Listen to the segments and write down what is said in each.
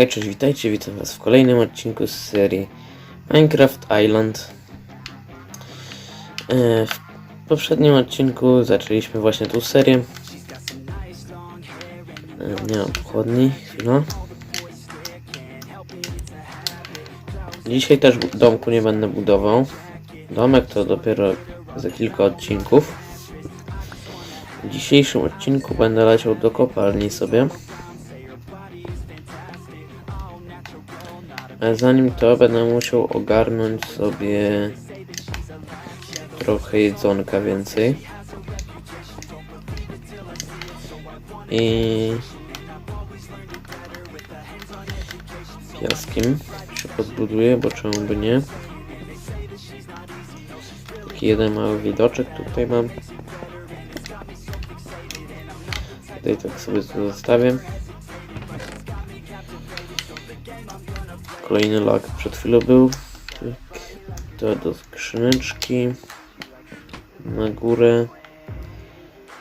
Hej, cześć, witajcie, witam was w kolejnym odcinku z serii Minecraft Island. E, W poprzednim odcinku zaczęliśmy właśnie tą serię. E, Nie mam pochodni, chwila. Dzisiaj też domku nie będę budował. Domek to dopiero za kilka odcinków. W dzisiejszym odcinku będę leciał do kopalni sobie. Ale zanim to będę musiał ogarnąć sobie trochę jedzonka więcej. I piaskiem się podbuduję, bo czemu by nie. Taki jeden mały widoczek tutaj mam. Tutaj tak sobie to zostawię. Kolejny lak przed chwilą był. Tak. To do skrzyneczki. Na górę.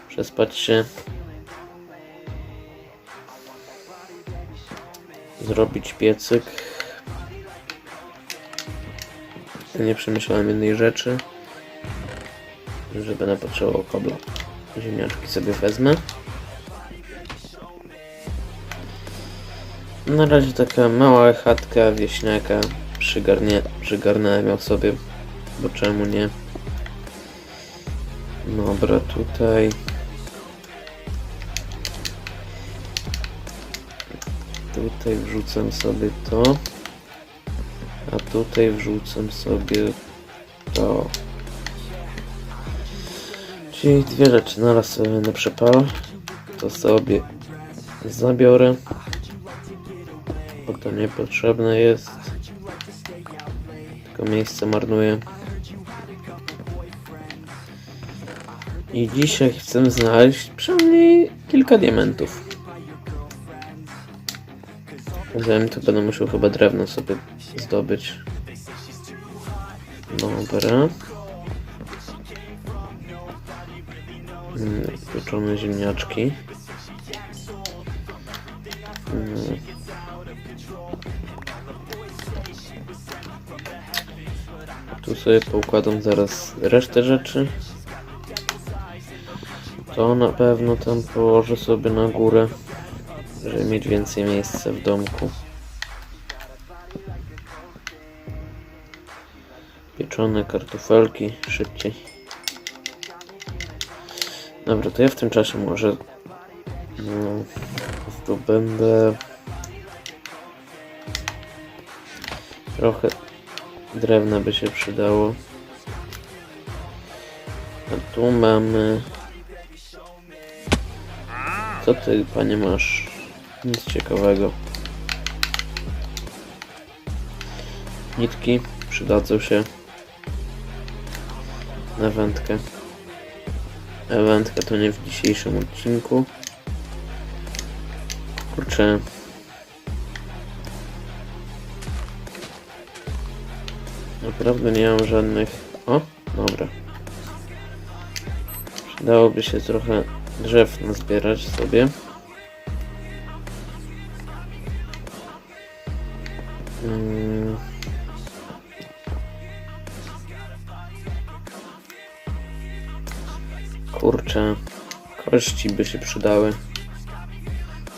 Przespać się. Zrobić piecyk. Nie przemyślałem jednej rzeczy. Że będę potrzebował kobla. Ziemniaczki sobie wezmę. Na razie taka mała chatka wieśniaka. Przygarnie, przygarnąłem ją sobie, bo czemu nie? Dobra, tutaj. Tutaj wrzucam sobie to. A tutaj wrzucam sobie to. Czyli dwie rzeczy. Naraz sobie na przepal. To sobie zabiorę bo to niepotrzebne jest. Tylko miejsce marnuje. I dzisiaj chcę znaleźć przynajmniej kilka diamentów. Zanim to będę musiał chyba drewno sobie zdobyć. Dobra. Mm, Pieczone ziemniaczki. Tu sobie poukładam zaraz resztę rzeczy. To na pewno tam położę sobie na górę, żeby mieć więcej miejsca w domku. Pieczone kartofelki szybciej. Dobra, to ja w tym czasie może no, zdobędę trochę Drewna by się przydało. A tu mamy... Co ty, panie, masz? Nic ciekawego. Nitki przydadzą się na wędkę. A wędka to nie w dzisiejszym odcinku. Kurczę, Naprawdę nie mam żadnych... O, dobra. Przydałoby się trochę drzew nazbierać sobie. Mm. Kurczę, kości by się przydały.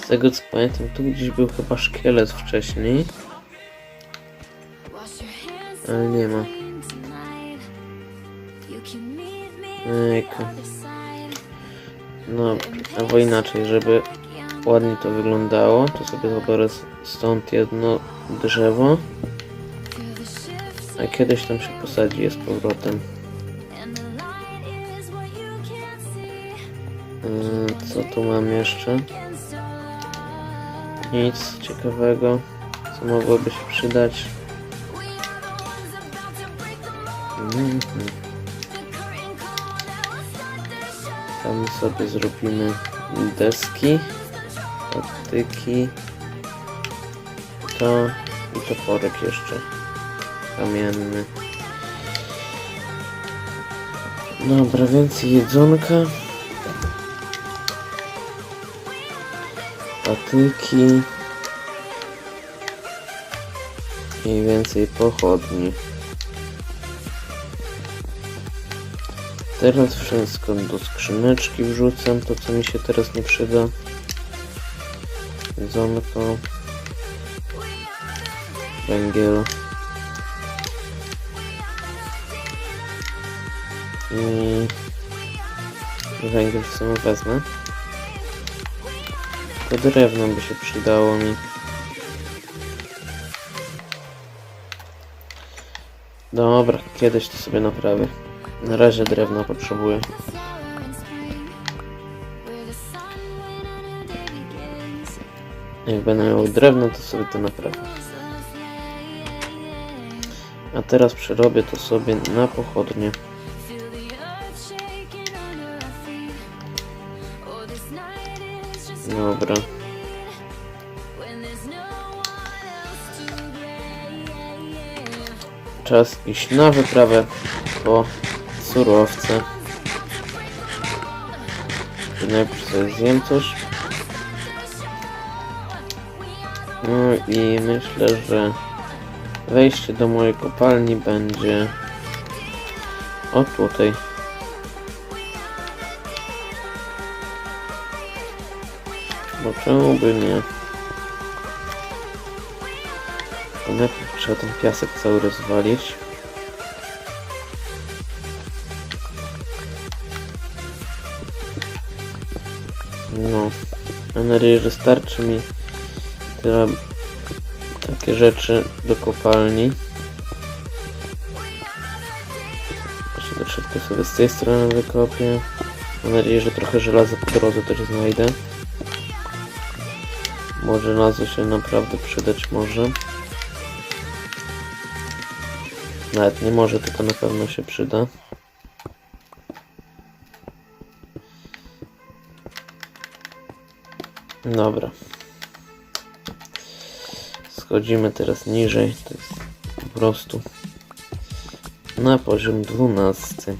Z tego co pamiętam, tu gdzieś był chyba szkielet wcześniej. Ale nie ma. Ejku. No, albo inaczej, żeby ładnie to wyglądało, to sobie zabiorę stąd jedno drzewo, a kiedyś tam się posadzi je z powrotem. Yy, Co tu mam jeszcze? Nic ciekawego, co mogłoby się przydać. Tam sobie zrobimy deski, patyki, to i toporek jeszcze kamienny. Dobra, więcej jedzonka. Patyki. mniej więcej pochodni. Teraz wszystko do skrzyneczki wrzucam, to co mi się teraz nie przyda. Jedzonko. Węgiel. I węgiel w sumie wezmę. To drewno by się przydało mi. Dobra, kiedyś to sobie naprawię. Na razie drewna potrzebuję. Jak będę miał drewno, to sobie to naprawię. A teraz przerobię to sobie na pochodnie. Dobra. Czas iść na wyprawę po surowce. Najpierw sobie zjem coś. No i myślę, że wejście do mojej kopalni będzie o tutaj. Bo czemu by nie? To najpierw trzeba ten piasek cały rozwalić. Nadzieję, że starczy mi tyle takie rzeczy do kopalni. Jeszcze szybko sobie z tej strony wykopię. Mam nadzieję, że trochę żelaza po drodze też znajdę. Bo żelazo się naprawdę przydać może. Nawet nie może, tylko na pewno się przyda. Dobra. Schodzimy teraz niżej. To jest po prostu na poziom 12.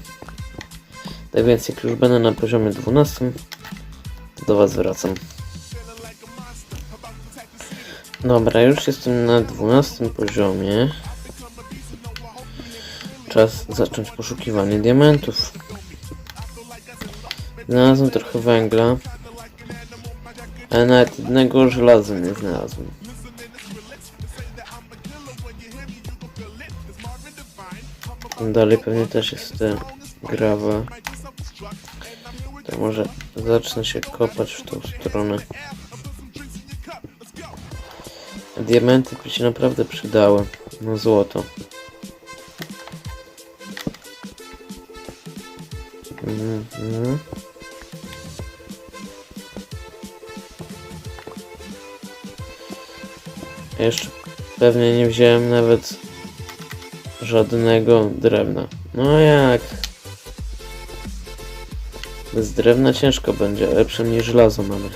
Tak więc jak już będę na poziomie 12, to do Was wracam. Dobra, już jestem na 12 poziomie. Czas zacząć poszukiwanie diamentów. Znalazłem trochę węgla. Ale nawet jednego żelaza nie znalazłem. Dalej pewnie też jest te grawa. To może zacznę się kopać w tą stronę. Diamenty by się naprawdę przydały. No złoto. Mhm. Jeszcze pewnie nie wziąłem nawet żadnego drewna. No jak? Bez drewna ciężko będzie, ale przynajmniej żelazo mamy.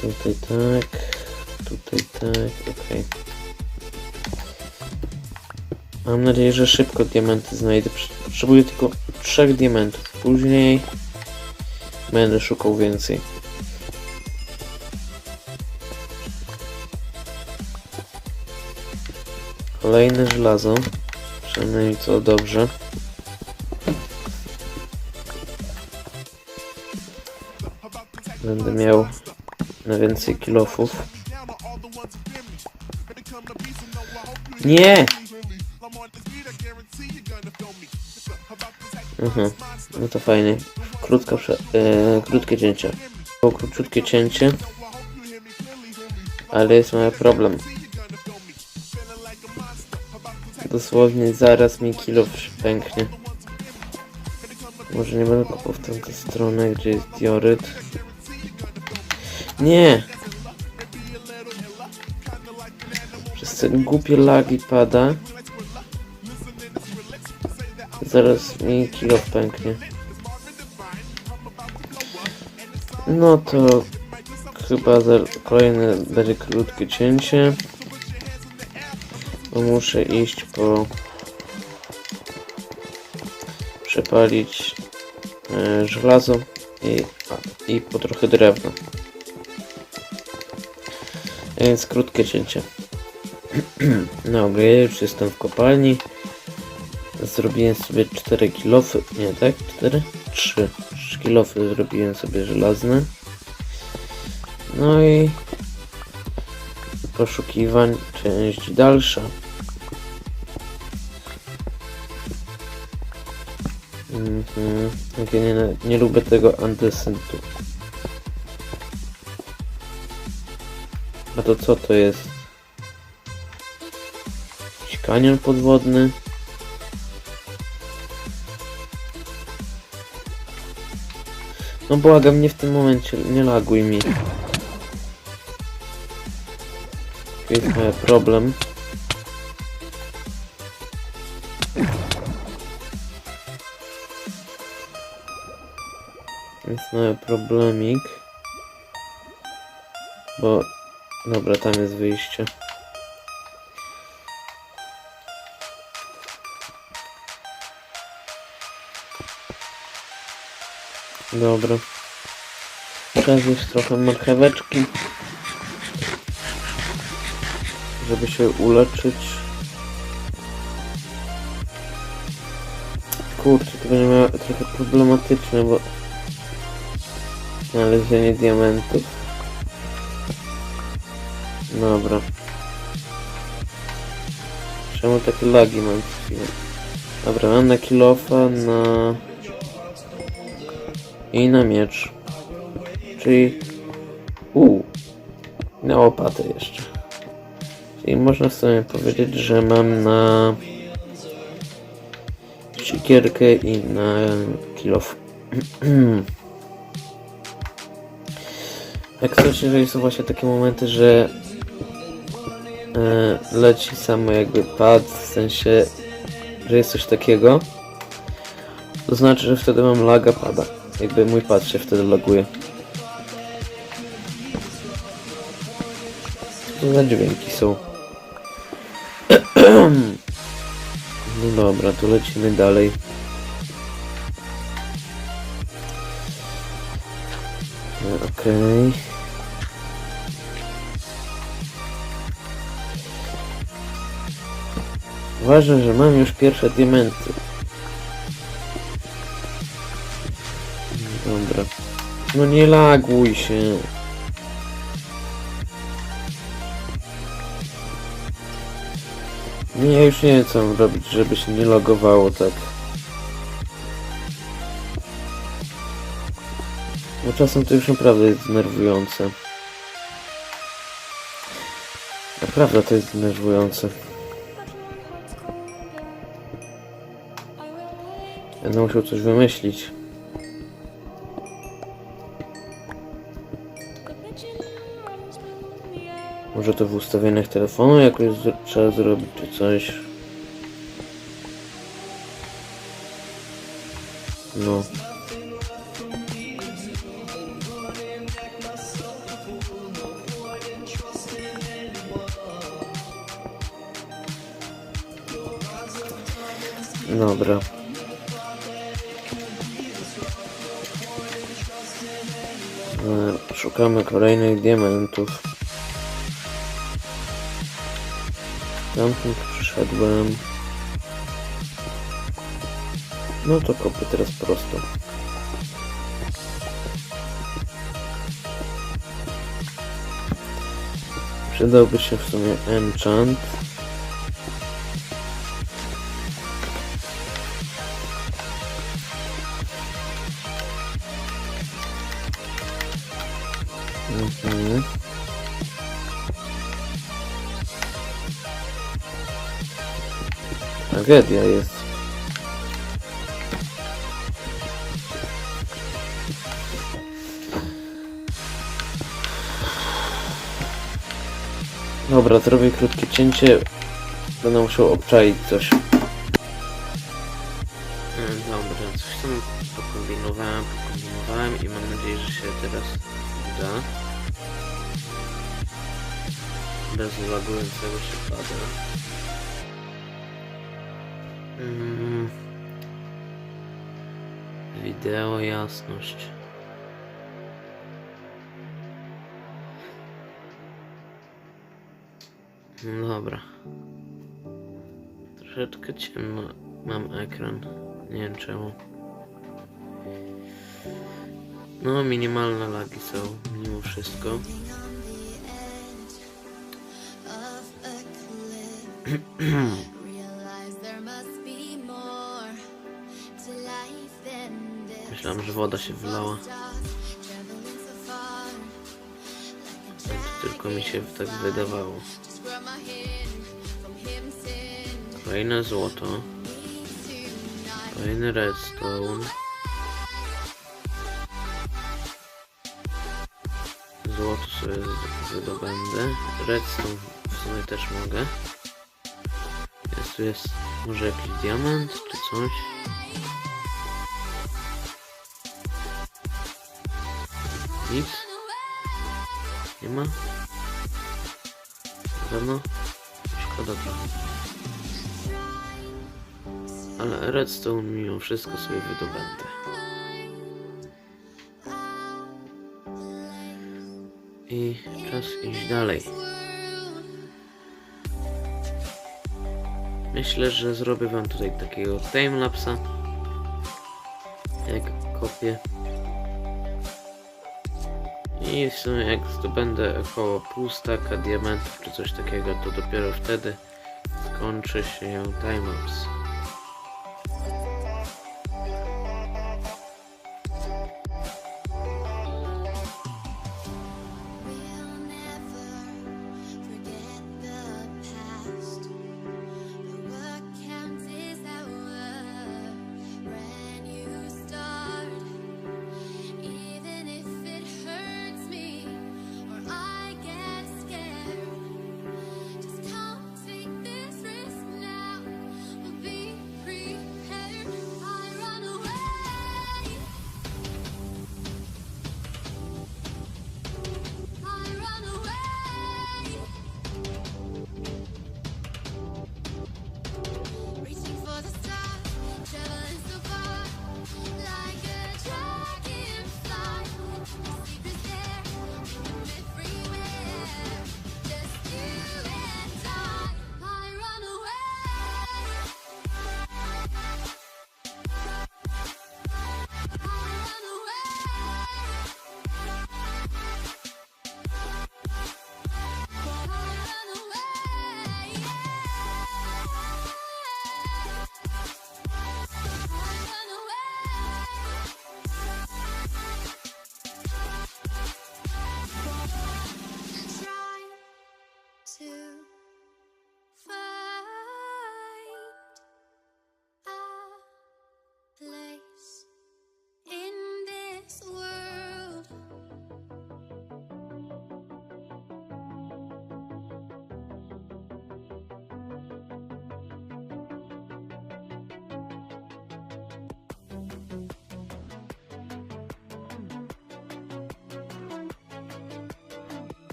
Tutaj tak, tutaj tak, okej. Mam nadzieję, że szybko diamenty znajdę. Potrzebuję tylko trzech diamentów. Później będę szukał więcej. Kolejne żelazo. Przynajmniej to dobrze. Będę miał na więcej kilofów. Nie! Mhm, no to fajnie. Krótka, e, krótkie cięcie. Było króciutkie cięcie. Ale jest mały problem. Dosłownie zaraz mi kilo pęknie. Może nie będę kopał w tę stronę, gdzie jest dioryt. Nie! Przez te głupie lagi pada. Zaraz mi kilo pęknie. No to chyba kolejne będzie krótkie cięcie. Bo muszę iść po przepalić e, żelazo i, i po trochę drewna. Więc krótkie cięcie. Dobra, ja już jestem w kopalni. Zrobiłem sobie 4 kilofy, nie tak? 4? 3. 3 kilofy zrobiłem sobie żelazne. No i poszukiwań część dalsza. Mhm. Ja nie, nie lubię tego andesentu. A to co to jest? Jakiś kanion podwodny? No błagam, nie w tym momencie, nie laguj mi. To jest mały problem. Jest mały problemik. Bo... Dobra, tam jest wyjście. Dobra. Teraz już trochę marcheweczki. Żeby się uleczyć. Kurczę, to będzie miało trochę problematyczne, bo... Znalezienie diamentów. Dobra. Czemu takie lagi mam? Dobra, mam na kilofa, na... I na miecz. Czyli... Uuu. Na łopatę jeszcze. Czyli można w sumie powiedzieć, że mam na... Sikierkę i na kilof. Jak coś, jeżeli są właśnie takie momenty, że e, leci samo jakby pad, w sensie, że jest coś takiego, to znaczy, że wtedy mam laga pada. Jakby mój pad się wtedy laguje. Co za dźwięki są? No dobra, to lecimy dalej. Okej. Ważne, że mam już pierwsze diamenty. No nie laguj się. Nie, ja już nie wiem co robić, żeby się nie logowało tak. Bo czasem to już naprawdę jest denerwujące. Naprawdę to jest denerwujące. Będę musiał coś wymyślić. Może to w ustawieniach telefonu jakoś trzeba zrobić, czy coś. No. Dobra. E, Szukamy kolejnych diamentów. Tamtąd przyszedłem. No to kopię teraz prosto. Przydałby się w sumie enchant. Mhm. Tragedia jest. Dobra, zrobię krótkie cięcie. Będę musiał obczaić coś. Mm, Dobra, coś tam pokombinowałem, pokombinowałem i mam nadzieję, że się teraz uda. Bez lagującego się pada. Wideo jasność. No dobra. Troszeczkę ciemno mam ekran. Nie wiem czemu. No, minimalne lagi są mimo wszystko. Myślałem, że woda się wylała. Tylko mi się tak wydawało. Kolejne złoto. Kolejny redstone. Złoto sobie wydobędę. Redstone w sumie też mogę. Jest tu jest może jakiś diament czy coś. Nic? Nie ma? Pewno? Szkoda trochę. Ale redstone mimo wszystko sobie wydobędę. I czas iść dalej. Myślę, że zrobię wam tutaj takiego timelapsa. Jak kopię. I w sumie jak zdobędę około pół staka diamentów czy coś takiego, to dopiero wtedy skończy się timelapse.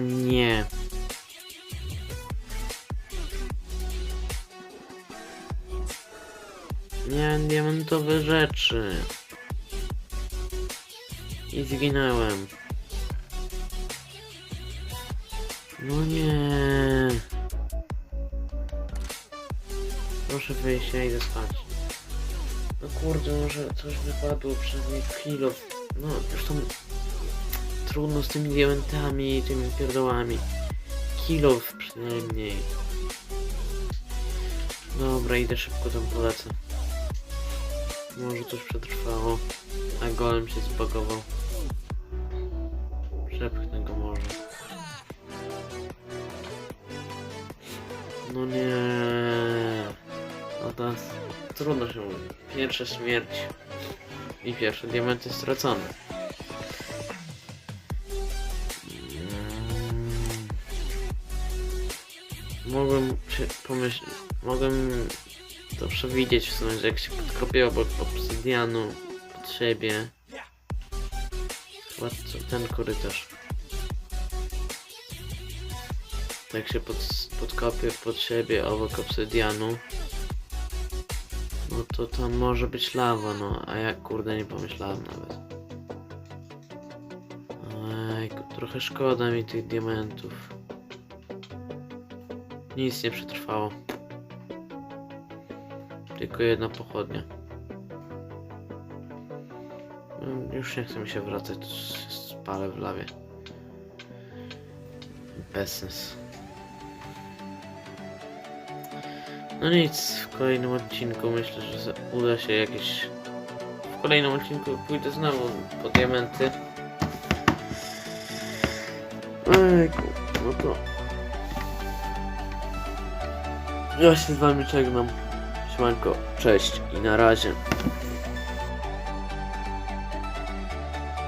Nie. Miałem diamentowe rzeczy. I zginąłem. No nie. Proszę wyjść, ja idę spać. No kurde, może coś wypadło, przynajmniej kilo. No, tam trudno z tymi diamentami i tymi pierdołami. Kilo przynajmniej. Dobra, idę szybko tam polecę. Może coś przetrwało, a golem się zbagował. Przepchnę go może. No nie. No teraz trudno się. Pierwsza śmierć i pierwsze diamenty stracone. Mogłem pomyśleć, mogłem to przewidzieć w sumie, że jak się podkopię obok obsydianu pod siebie. Chyba ten korytarz. Jak się pod, podkopię pod siebie obok obsydianu. No to tam może być lawa, no. A jak kurde nie pomyślałem nawet. Ejku, trochę szkoda mi tych diamentów. Nic nie przetrwało. Tylko jedna pochodnia. Mm, Już nie chce mi się wracać, spalę w lawie. Bez. No nic, w kolejnym odcinku myślę, że uda się jakieś... W kolejnym odcinku pójdę znowu po diamenty. Ejku, no to... Ja się z wami żegnam. Siemanko, cześć i na razie.